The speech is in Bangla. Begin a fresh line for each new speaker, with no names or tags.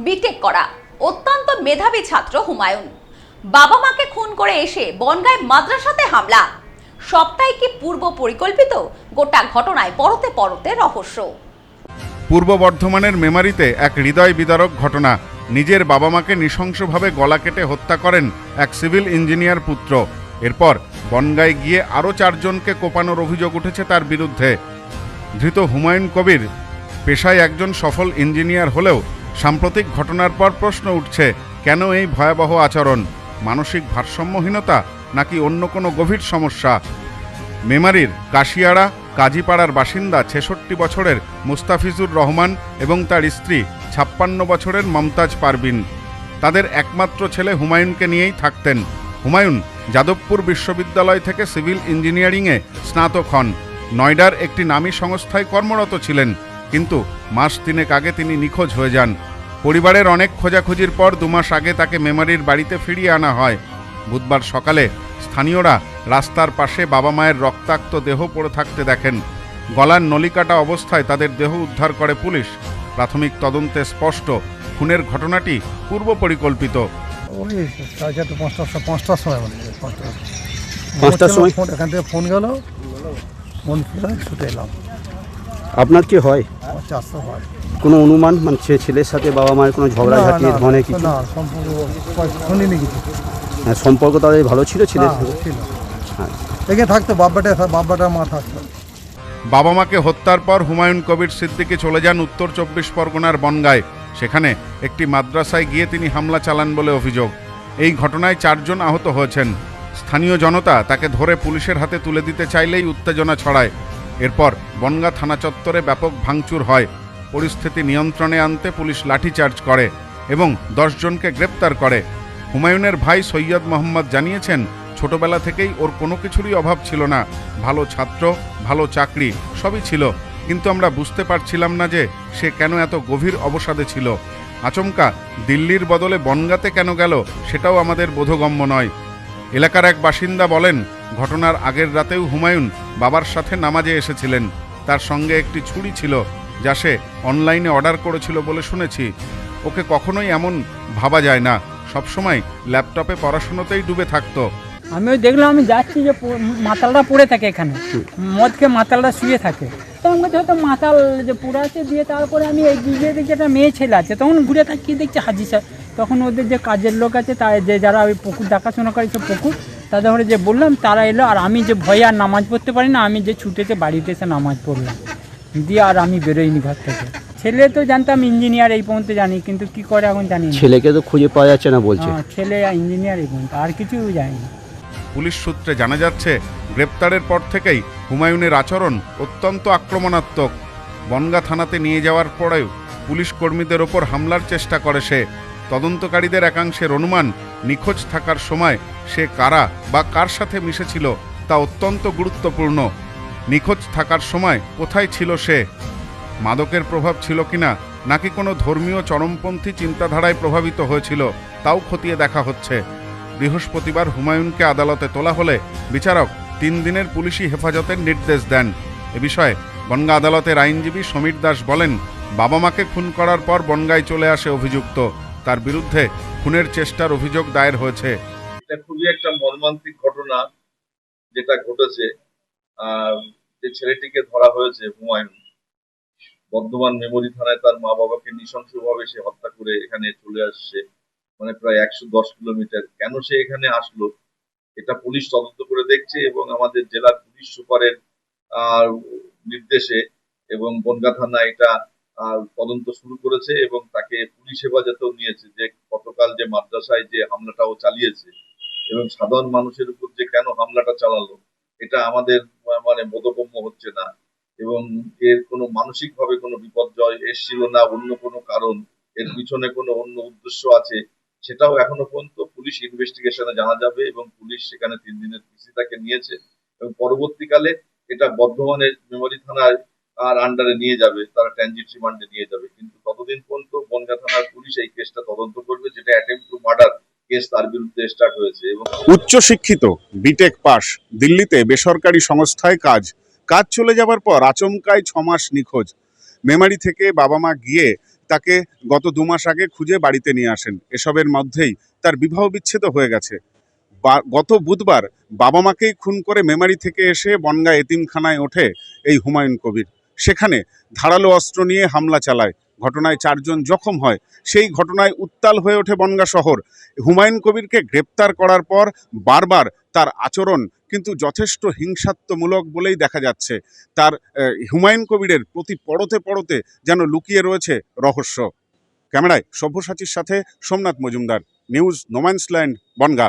বিটেক করা। অত্যন্ত মেধাবী ছাত্র হুমায়ুন। বাবা মাকে খুন করে এসে বনগায় মাদ্রাসাতে হামলা। সবটাই কি পূর্ব পরিকল্পিত? গোটা ঘটনায় পরতে পরতে রহস্য।
পূর্ব বর্ধমানের মেমারিতে এক হৃদয় বিদারক ঘটনা। নিজের বাবা মাকে নৃশংসভাবে গলা কেটে হত্যা করেন এক সিভিল ইঞ্জিনিয়ার পুত্র। এরপর বনগায় গিয়ে আরও চারজনকে কোপানোর অভিযোগ উঠেছে তার বিরুদ্ধে। ধৃত হুমায়ুন কবির পেশায় একজন সফল ইঞ্জিনিয়ার হলেও সাম্প্রতিক ঘটনার পর প্রশ্ন উঠছে, কেন এই ভয়াবহ আচরণ? মানসিক ভারসাম্যহীনতা নাকি অন্য কোনো গভীর সমস্যা? মেমারির কাশিয়াড়া কাজীপাড়ার বাসিন্দা ছেষট্টি বছরের মুস্তাফিজুর রহমান এবং তার স্ত্রী ছাপ্পান্ন বছরের মমতাজ পারবিন তাদের একমাত্র ছেলে হুমায়ুনকে নিয়েই থাকতেন। হুমায়ুন যাদবপুর বিশ্ববিদ্যালয় থেকে সিভিল ইঞ্জিনিয়ারিংয়ে স্নাতক হন। নয়ডার একটি নামী সংস্থায় কর্মরত ছিলেন। কিন্তু মাস তিনেক আগে তিনি নিখোঁজ হয়ে যান। পরিবারের অনেক খোঁজাখুঁজির পর দুমাস আগে তাকে মেমারির বাড়িতে ফিরিয়ে আনা হয়। বুধবার সকালে স্থানীয়রা রাস্তার পাশে বাবা মায়ের রক্তাক্ত দেহ পড়ে থাকতে দেখেন। গলার নলিকাটা অবস্থায় তাদের দেহ উদ্ধার করে পুলিশ। প্রাথমিক তদন্তে স্পষ্ট খুনের ঘটনাটি পূর্ব পরিকল্পিত।
ওই সাড়ে পাঁচটার সময় পাঁচটার সময় মানে
পাঁচটার সময়?
এখান থেকে ফোন গেল। ফোন ফিরে ছুটে এলাম।
আপনার কি হয়?
আমার হয়।
কোনো অনুমান? মানে ছেলের সাথে বাবা মায়ের কোনো ঝগড়াঝাটি
না,
কিছু?
না সম্পর্ক শুনিনি কিছু
হ্যাঁ, সম্পর্ক তাদের ভালো ছিল ছেলের
না,
সাথে?
ছিল।
হ্যাঁ।
এখানে থাকতো বাব্বাটা মা থাকতো।
বাবা মাকে হত্যার পর হুমায়ুন কবির সিদ্দিকী চলে যান উত্তর চব্বিশ পরগনার বনগায়। সেখানে একটি মাদ্রাসায় গিয়ে তিনি হামলা চালান বলে অভিযোগ। এই ঘটনায় চারজন আহত হয়েছেন। স্থানীয় জনতা তাকে ধরে পুলিশের হাতে তুলে দিতে চাইলেই উত্তেজনা ছড়ায়। এরপর বনগা থানা চত্বরে ব্যাপক ভাঙচুর হয়। পরিস্থিতি নিয়ন্ত্রণে আনতে পুলিশ লাঠিচার্জ করে এবং দশজনকে গ্রেপ্তার করে। হুমায়ুনের ভাই সৈয়দ মোহাম্মদ জানিয়েছেন, ছোটবেলা থেকেই ওর কোনো কিছুরই অভাব ছিল না। ভালো ছাত্র, ভালো চাকরি, সবই ছিল। কিন্তু আমরা বুঝতে পারছিলাম না যে সে কেন এত গভীর অবসাদে ছিল। আচমকা দিল্লির বদলে বনগাতে কেন গেল সেটাও আমাদের বোধগম্য নয়। এলাকার এক বাসিন্দা বলেন ঘটনার আগের রাতেও হুমায়ুন বাবার সাথে নামাজে এসেছিলেন। তার সঙ্গে একটি ছুরি ছিল যা সে অনলাইনে অর্ডার করেছিল বলে শুনেছি। ওকে কখনোই এমন ভাবা যায় না। সবসময় ল্যাপটপে পড়াশুনোতেই ডুবে থাকতো।
আমি ওই দেখলাম আমি যাচ্ছি যে মাতালটা পড়ে থাকে এখানে। মদকে মাতালটা শুয়ে থাকে। তখন বলছে হয়তো মাতাল যে পুরো আছে দিয়ে তারপরে আমি এই গিয়ে দেখছি একটা মেয়ে ছেলে আছে। তখন ঘুরে তাকিয়ে দেখছি হাজি স্যার তখন ওদের যে কাজের লোক আছে তার যে যারা ওই পুকুর দেখাশোনা করে সব পুকুর তাদের ঘরে যে বললাম তারা এলো আর আমি যে ভয়ে আর নামাজ পড়তে পারি না আমি যে ছুটেতে বাড়িতে এসে নামাজ পড়লাম। দিয়ে আর আমি বেরোইনি ঘর থেকে। ছেলে তো জানতাম ইঞ্জিনিয়ার এই পর্যন্ত জানি কিন্তু কি করে এখন জানি না।
ছেলেকে তো খুঁজে পাওয়া যাচ্ছে না বলছে।
হ্যাঁ, ছেলে ইঞ্জিনিয়ার এই পর্যন্ত আর কিছু জানি না
পুলিশ সূত্রে জানা যাচ্ছে গ্রেপ্তারের পর থেকেই হুমায়ুনের আচরণ অত্যন্ত আক্রমণাত্মক। বনগা থানাতে নিয়ে যাওয়ার পরেও পুলিশ কর্মীদের ওপর হামলার চেষ্টা করে সে। তদন্তকারীদের একাংশের অনুমান নিখোঁজ থাকার সময় সে কারা বা কার সাথে মিশেছিল তা অত্যন্ত গুরুত্বপূর্ণ। নিখোঁজ থাকার সময় কোথায় ছিল সে? মাদকের প্রভাব ছিল কিনা, নাকি কোনো ধর্মীয় চরমপন্থী চিন্তাধারায় প্রভাবিত হয়েছিল, তাও খতিয়ে দেখা হচ্ছে। বৃহস্পতিবার হুমায়ুনকে আদালতে তোলা হলে বিচারক তিন দিনের পুলিশি হেফাজতের নির্দেশ দেন। এ বিষয়ে বনগা আদালতের আইনজীবী সমীর দাস বলেন, বাবা মাকে খুন করার পর বনগায় চলে আসে অভিযুক্ত। তার বিরুদ্ধে খুনের চেষ্টার অভিযোগ দায়ের হয়েছে।
এটা খুবই একটা মর্মান্তিক ঘটনা যেটা ঘটেছে। যে ছেলেটিকে ধরা হয়েছে হুমায়ুন, বর্ধমান মেমোরি থানায় তার মা বাবাকে নৃশংসভাবে সে হত্যা করে এখানে চলে আসছে মানে প্রায় একশো দশ কিলোমিটার। কেন সে এখানে আসলো? এটা পুলিশ তদন্ত করে দেখছে এবং আমাদের জেলার পুলিশ সুপারের নির্দেশে এবং বনগা থানা এটা তদন্ত শুরু করেছে এবং তাকে পুলিশ হেফাজতেও নিয়েছে যে গতকাল যে মাদ্রাসায় যে হামলাটাও চালিয়েছে এবং সাধারণ মানুষের উপর যে কেন হামলাটা চালালো, এটা আমাদের মানে বোধগম্য হচ্ছে না। এবং এর কোনো মানসিকভাবে কোনো বিপর্যয় এসছিল না, অন্য কোনো কারণ, এর পিছনে কোনো অন্য উদ্দেশ্য আছে, সেটাও এখনও পর্যন্ত পুলিশ ইনভেস্টিগেশনে জানা যাবে এবং পুলিশ সেখানে তিন দিনের পিসি তাকে নিয়েছে এবং পরবর্তীকালে এটা বর্ধমানের মেমোরি থানার আর আন্ডারে নিয়ে যাবে, তারা ট্রানজিট রিমান্ডে নিয়ে যাবে। কিন্তু ততদিন পর্যন্ত বনগা থানার পুলিশ এই কেসটা তদন্ত করবে, যেটা অ্যাটেম্প টু মার্ডার কেস তার বিরুদ্ধে স্টার্ট হয়েছে এবং
উচ্চশিক্ষিত বিটেক পাস, দিল্লিতে বেসরকারি সংস্থায় কাজ কাজ চলে যাবার পর আচমকায় ছমাস নিখোঁজ। মেমারি থেকে বাবা মা গিয়ে তাকে গত দু মাস আগে খুঁজে বাড়িতে নিয়ে আসেন। এসবের মধ্যেই তার বিবাহ বিচ্ছেদ হয়ে গেছে। গত বুধবার বাবা মাকেই খুন করে মেমারি থেকে এসে বনগা এতিমখানায় ওঠে এই হুমায়ুন কবির। সেখানে ধারালো অস্ত্র নিয়ে হামলা চালায়। ঘটনায় চারজন জখম হয়। সেই ঘটনায় উত্তাল হয়ে ওঠে বনগা শহর। হুমায়ুন কবিরকে গ্রেপ্তার করার পর বারবার তার আচরণ কিন্তু যথেষ্ট হিংসাত্মমূলক বলেই দেখা যাচ্ছে। তার হুমায়ুন কবিরের প্রতি পড়তে পড়তে যেন লুকিয়ে রয়েছে রহস্য। ক্যামেরায় সব্যসাচীর সাথে Somnath Majumdar. News no man's land Bangaon.